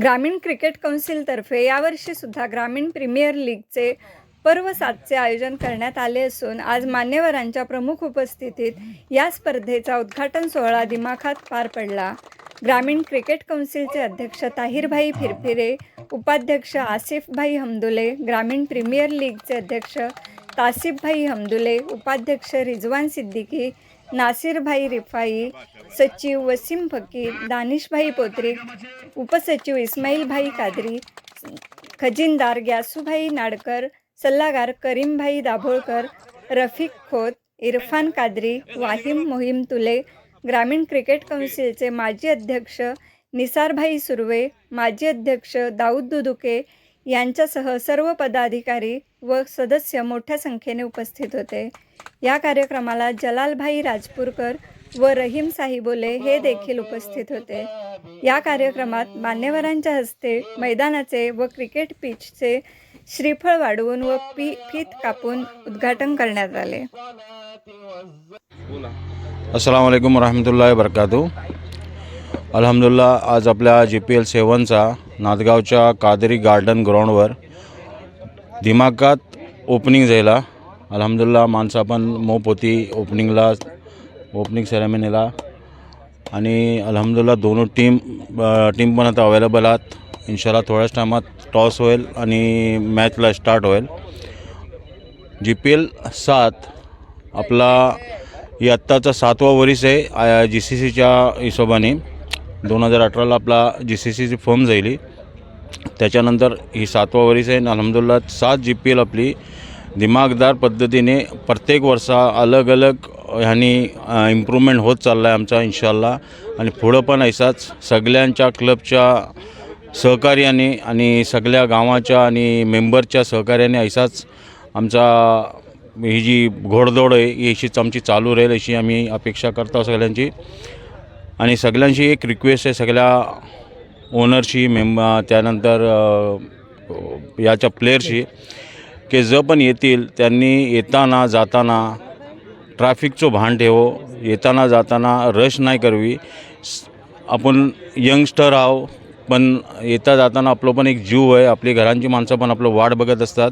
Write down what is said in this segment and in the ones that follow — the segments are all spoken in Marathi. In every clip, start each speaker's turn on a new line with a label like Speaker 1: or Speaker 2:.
Speaker 1: ग्रामीण क्रिकेट कौन्सिलतर्फे यावर्षीसुद्धा ग्रामीण प्रीमियर लीगचे पर्व सातचे आयोजन करण्यात आले असून आज मान्यवरांच्या प्रमुख उपस्थितीत या स्पर्धेचा उद्घाटन सोहळा दिमाखात पार पडला. ग्रामीण क्रिकेट कौन्सिलचे अध्यक्ष ताहिरभाई फिरफिरे उपाध्यक्ष आसिफभाई हमदुले ग्रामीण प्रीमियर लीगचे अध्यक्ष तासिफभाई हमदुले उपाध्यक्ष रिजवान सिद्दीकी नासिरभाई रिफाई सचिव वसीम फकीर दानिशभाई पोत्रिक उपसचिव इस्माईलभाई कादरी खजिनदार ग्यासूभाई नाडकर सल्लागार करीमभाई दाभोळकर रफिक खोत इरफान कादरी वाहिम मोहिम तुले ग्रामीण क्रिकेट कौन्सिलचे माजी अध्यक्ष निसारभाई सुर्वे माजी अध्यक्ष दाऊद दुदुके यांच्यासह सर्व पदाधिकारी व सदस्य मोठ्या संख्येने उपस्थित होते. या कार्यक्रमाला जलालभाई राजपूरकर व रहीम साहिबोले हे देखील उपस्थित होते. या कार्यक्रमात मान्यवरांच्या हस्ते मैदानाचे व क्रिकेट पिचचे श्रीफळ वाढवून व पी फीत कापून उद्घाटन करण्यात आले.
Speaker 2: अस्सलाम वालेकुम वरहमतुल्लाहि वबरकातू अलहमदुल्ला आज आपल्या जी पी एल सेवनचा नादगावच्या कादरी गार्डन ग्राउंडवर दिमाकात ओपनिंग झाला अलहमदुल्ला माणसं पण मोप होती ओपनिंगला ओपनिंग सेरेमनीला आणि अलहमदुल्ला दोन टीम टीम पण आता अवेलेबल आहात. इन्शाला थोड्याच टायमात टॉस होईल आणि मॅचला स्टार्ट होईल. जी पी एल सात आपला ही आत्ताचा सातवा वरीस आहे जी सी सीच्या हिशोबाने. दोन हजार अठराला आपला जी सी सीची फॉर्म झाली त्याच्यानंतर ही सातवा वरीस आहे. आणि सात जी पी एल आपली दिमागदार पद्धतीने प्रत्येक वर्षा अलग अलग ह्यानी इम्प्रूव्हमेंट होत चालला आहे आमचा इन्शाल्ला आणि पुढं पण ऐसाच सगळ्यांच्या क्लबच्या सहकार्याने आणि सगळ्या गावाच्या आणि मेंबरच्या सहकार्याने ऐसाच आमचा ही जी घोडदौड आहे ही अशीच आमची चालू राहील अशी आम्ही अपेक्षा करतो सगळ्यांची. आणि सगळ्यांशी एक रिक्वेस्ट आहे सगळ्या ओनरशी मेंब त्यानंतर याच्या प्लेयरशी की जर पण येतील त्यांनी येताना जाताना ट्रॅफिकचं भान ठेवो येताना जाताना रश नाही करवी. आपण यंगस्टर आहो पण येता जाताना आपलं पण एक जीव आहे आपली घरांची माणसं पण आपलं वाट बघत असतात.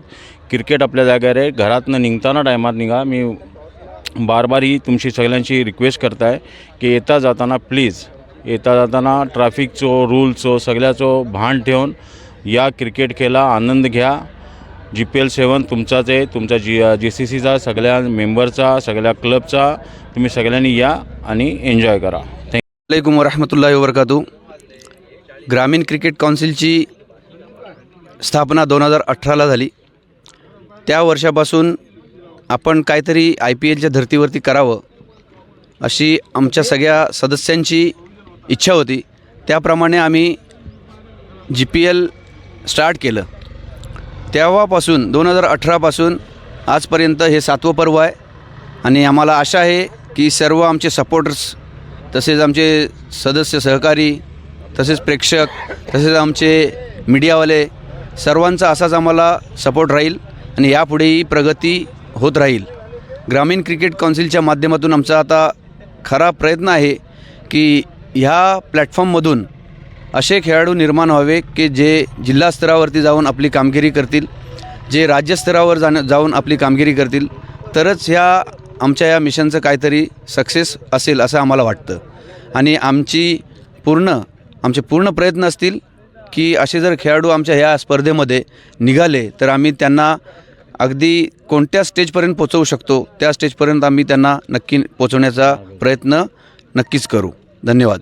Speaker 2: क्रिकेट आपल्या जाग्यावर आहे घरातनं निघताना टायमात निघा. मी बार बार ही तुमची सगळ्यांची रिक्वेस्ट करताय की येता जाताना प्लीज येता जाताना ट्रॅफिकचो रूलचो सगळ्याचो भान ठेवून या क्रिकेट खेळा आनंद घ्या. जी पी एल सेवन तुमचाच आहे तुमचा जी जी सी सीचा सगळ्या मेंबरचा सगळ्या क्लबचा तुम्ही सगळ्यांनी या आणि एन्जॉय करा. थँक
Speaker 3: वरहमतुल्ला वरहमतुल्लाहि वबरकातू ग्रामीण क्रिकेट काउन्सिलची स्थापना दोन हजार अठराला झाली. त्या वर्षापासून आपण काहीतरी आय पी एलच्या धर्तीवरती करावं अशी आमच्या सगळ्या सदस्यांची इच्छा होती. त्याप्रमाणे आम्ही जी पी एल स्टार्ट केलं. तेव्हापासून दोन हजार अठरापासून आजपर्यंत हे सातवं पर्व आहे आणि आम्हाला आशा आहे की सर्व आमचे सपोर्टर्स तसेच आमचे सदस्य सहकारी तसेच प्रेक्षक तसेच आमचे मीडियावाले सर्वांचा असाच आम्हाला सपोर्ट राहील आणि यापुढेही प्रगती होत राहील. ग्रामीण क्रिकेट काउन्सिलच्या माध्यमातून आमचा आता खरा प्रयत्न आहे की ह्या प्लॅटफॉर्ममधून असे खेळाडू निर्माण व्हावे की जे जिल्हा स्तरावरती जाऊन आपली कामगिरी करतील जे राज्यस्तरावर जाणं जाऊन आपली कामगिरी करतील तरच ह्या आमच्या या मिशनचं काहीतरी सक्सेस असेल असं आम्हाला वाटतं. आणि आमची पूर्ण आमचे पूर्ण प्रयत्न असतील की असे जर खेळाडू आमच्या ह्या स्पर्धेमध्ये निघाले तर आम्ही त्यांना अगदी कोणत्या स्टेजपर्यंत पोचवू शकतो त्या स्टेजपर्यंत आम्ही त्यांना नक्की पोचवण्याचा प्रयत्न नक्कीच करू. धन्यवाद.